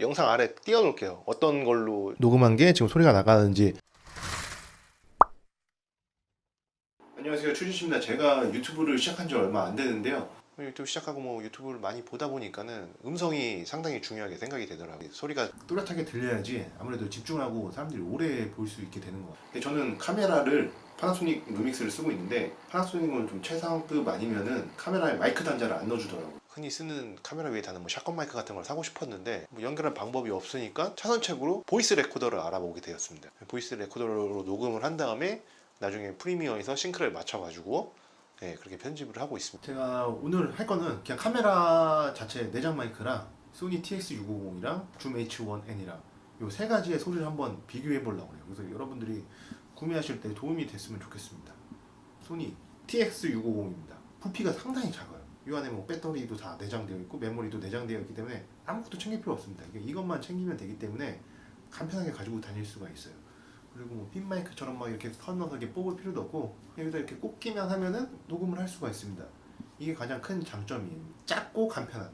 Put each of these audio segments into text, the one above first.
영상 아래 띄워놓을게요. 어떤 걸로 녹음한 게 지금 소리가 나가는지. 안녕하세요 추진씨입니다. 제가 유튜브를 시작한 지 얼마 안 되는데요. 유튜브 시작하고 뭐 유튜브를 많이 보다 보니까는 음성이 상당히 중요하게 생각이 되더라고요. 소리가 또렷하게 들려야지 아무래도 집중하고 사람들이 오래 볼 수 있게 되는 것 같아요. 저는 카메라를 파나소닉 루믹스를 쓰고 있는데 파나소닉은 좀 최상급 아니면은 카메라에 마이크 단자를 안 넣어주더라고요. 흔히 쓰는 카메라 위에 다는 뭐 샷건 마이크 같은 걸 사고 싶었는데 뭐 연결할 방법이 없으니까 차선책으로 보이스 레코더를 알아보게 되었습니다. 보이스 레코더로 녹음을 한 다음에 나중에 프리미어에서 싱크를 맞춰가지고 네, 그렇게 편집을 하고 있습니다. 제가 오늘 할 거는 그냥 카메라 자체 내장 마이크랑 소니 TX650이랑 줌 H1N이랑 요 세 가지의 소리를 한번 비교해 보려고 해요. 그래서 여러분들이 구매하실 때 도움이 됐으면 좋겠습니다. 소니 TX650입니다. 부피가 상당히 작아요. 이 안에 뭐 배터리도 다 내장되어 있고 메모리도 내장되어 있기 때문에 아무것도 챙길 필요 없습니다. 이것만 챙기면 되기 때문에 간편하게 가지고 다닐 수가 있어요. 그리고 뭐 핀 마이크처럼 막 이렇게 선 넣어서 이렇게 뽑을 필요도 없고 여기다 이렇게 꽂기만 하면은 녹음을 할 수가 있습니다. 이게 가장 큰 장점이에요. 작고 간편한.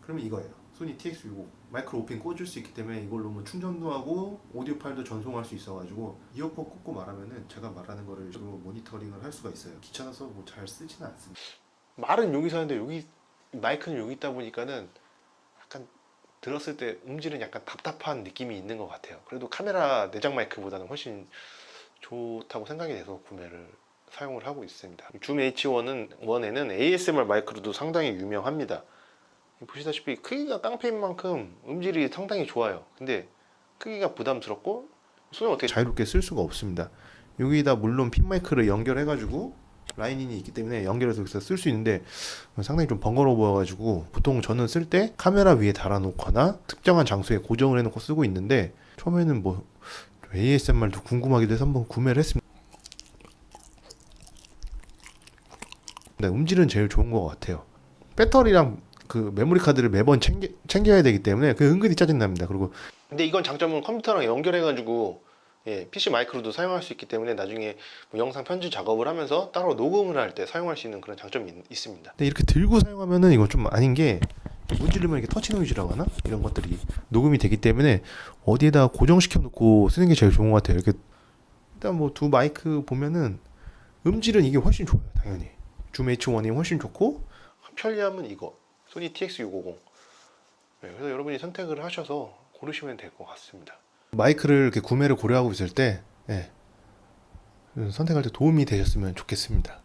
그러면 이거예요. 소니 TX60 마이크로 오핀 꽂을 수 있기 때문에 이걸로 뭐 충전도 하고 오디오 파일도 전송할 수 있어가지고 이어폰 꽂고 말하면은 제가 말하는 거를 로 모니터링을 할 수가 있어요. 귀찮아서 뭐 잘 쓰지는 않습니다. 말은 여기서 하는데 여기 마이크는 여기 있다 보니까는 들었을 때 음질은 약간 답답한 느낌이 있는 것 같아요. 그래도 카메라 내장 마이크보다는 훨씬 좋다고 생각이 돼서 구매를 사용을 하고 있습니다. 줌 H1은 원에는 ASMR 마이크로도 상당히 유명합니다. 보시다시피 크기가 깡패인 만큼 음질이 상당히 좋아요. 근데 크기가 부담스럽고 손을 어떻게 자유롭게 쓸 수가 없습니다. 여기다 물론 핀 마이크를 연결해 가지고 라인인이 있기 때문에 연결해서 여기서 쓸 수 있는데 상당히 좀 번거로워 보여가지고 보통 저는 쓸 때 카메라 위에 달아놓거나 특정한 장소에 고정을 해놓고 쓰고 있는데 처음에는 뭐 ASMR도 궁금하기도 해서 한번 구매를 했습니다. 네, 음질은 제일 좋은 것 같아요. 배터리랑 그 메모리 카드를 매번 챙겨, 챙겨야 되기 때문에 그 은근히 짜증납니다. 그리고 근데 이건 장점은 컴퓨터랑 연결해가지고 예, PC 마이크로도 사용할 수 있기 때문에 나중에 뭐 영상 편집 작업을 하면서 따로 녹음을 할 때 사용할 수 있는 그런 장점이 있, 있습니다. 근데 이렇게 들고 사용하면은 이건 좀 아닌 게 문지르면 이렇게 터치 노이즈라고 하나? 이런 것들이 녹음이 되기 때문에 어디에다 고정시켜 놓고 쓰는 게 제일 좋은 것 같아요. 이렇게 일단 뭐 두 마이크 보면은 음질은 이게 훨씬 좋아요. 당연히. 줌 H1이 훨씬 좋고 편리함은 이거 소니 TX650 네, 그래서 여러분이 선택을 하셔서 고르시면 될 것 같습니다 마이크를 이렇게 구매를 고려하고 있을 때 예, 선택할 때 도움이 되셨으면 좋겠습니다.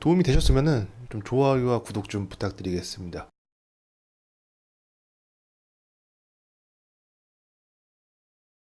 도움이 되셨으면 좀 좋아요와 구독 좀 부탁드리겠습니다